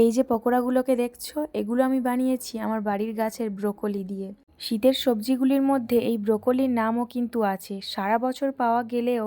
এই যে পকোড়াগুলোকে দেখছ, এগুলো আমি বানিয়েছি আমার বাড়ির গাছের ব্রোকলি দিয়ে। শীতের সবজিগুলির মধ্যে এই ব্রোকলির নামও কিন্তু আছে। সারা বছর পাওয়া গেলেও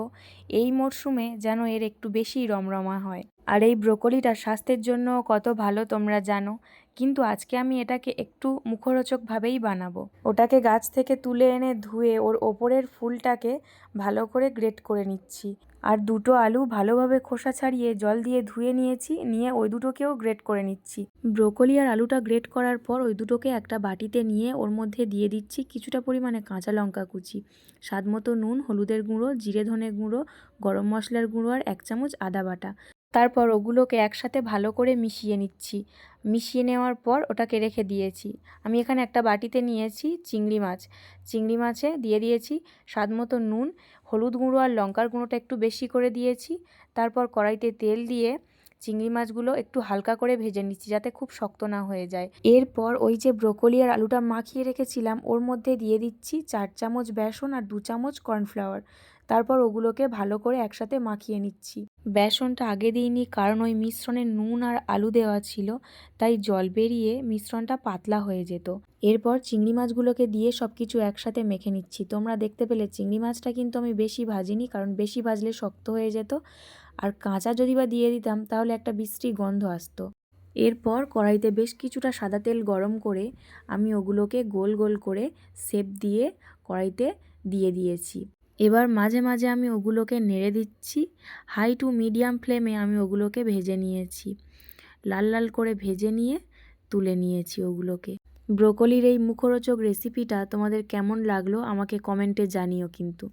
এই মরশুমে যেন এর একটু বেশি রমরমা হয়। আর এই ব্রোকলিটা স্বাস্থ্যের জন্য কত ভালো তোমরা জানো, কিন্তু আজকে আমি এটাকে একটু মুখরোচকভাবেই বানাবো। ওটাকে গাছ থেকে তুলে এনে ধুয়ে ওর ওপরের ফুলটাকে ভালো করে গ্রেট করে নিচ্ছি। আর দুটো আলু ভালোভাবে খোসা ছাড়িয়ে জল দিয়ে ধুয়ে নিয়েছি, নিয়ে ওই দুটোকেও গ্রেট করে নিচ্ছি। ব্রোকলি আর আলুটা গ্রেট করার পর ওই দুটোকে একটা বাটিতে নিয়ে ওর মধ্যে দিয়ে দিচ্ছি কিছুটা পরিমাণে কাঁচা লঙ্কা কুচি স্বাদ মতো নুন, হলুদের গুঁড়ো, জিরে ধনে গুঁড়ো, গরম মশলার গুঁড়ো আর এক চামচ আদা বাটা। তারপর ওগুলোকে একসাথে ভালো করে মিশিয়ে নিচ্ছি। মিশিয়ে নেওয়ার পর ওটাকে রেখে দিয়েছি। আমি এখানে একটা বাটিতে নিয়েছি চিংড়ি মাছ। চিংড়ি মাছে দিয়ে দিয়েছি স্বাদ মতো নুন, হলুদ গুঁড়ো আর লঙ্কার গুঁড়োটা একটু বেশি করে দিয়েছি। তারপর কড়াইতে তেল দিয়ে চিংড়ি মাছগুলো একটু হালকা করে ভেজে নিচ্ছি যাতে খুব শক্ত না হয়ে যায়। এরপর ওই যে ব্রোকলি আর আলুটা মাখিয়ে রেখেছিলাম, ওর মধ্যে দিয়ে দিচ্ছি চার চামচ বেসন আর দু চামচ কর্নফ্লাওয়ার। তারপর ওগুলোকে ভালো করে একসাথে মাখিয়ে নিচ্ছি। বেসনটা আগে দিইনি কারণ ওই মিশ্রণে নুন আর আলু দেওয়া ছিল, তাই জল বেরিয়ে মিশ্রণটা পাতলা হয়ে যেত। এরপর চিংড়ি মাছগুলোকে দিয়ে সব কিছু একসাথে মেখে নিচ্ছি। তোমরা দেখতে পেলে চিংড়ি মাছটা কিন্তু আমি বেশি ভাজিনি কারণ বেশি ভাজলে শক্ত হয়ে যেত। আর কাঁচা যদি বা দিয়ে দিতাম তাহলে একটা বিশ্রী গন্ধ আসতো। এরপর কড়াইতে বেশ কিছুটা সাদা তেল গরম করে আমি ওগুলোকে গোল গোল করে সেপ দিয়ে কড়াইতে দিয়ে দিয়েছি। এবার মাঝে মাঝে আমি ওগুলোকে নেড়ে দিচ্ছি। হাই টু মিডিয়াম ফ্লেমে আমি ওগুলোকে ভেজে নিয়েছি। লাল লাল করে ভেজে নিয়ে তুলে নিয়েছি ওগুলোকে। ব্রোকলির এই মুখরোচক রেসিপিটা তোমাদের কেমন লাগল আমাকে কমেন্টে জানিও কিন্তু।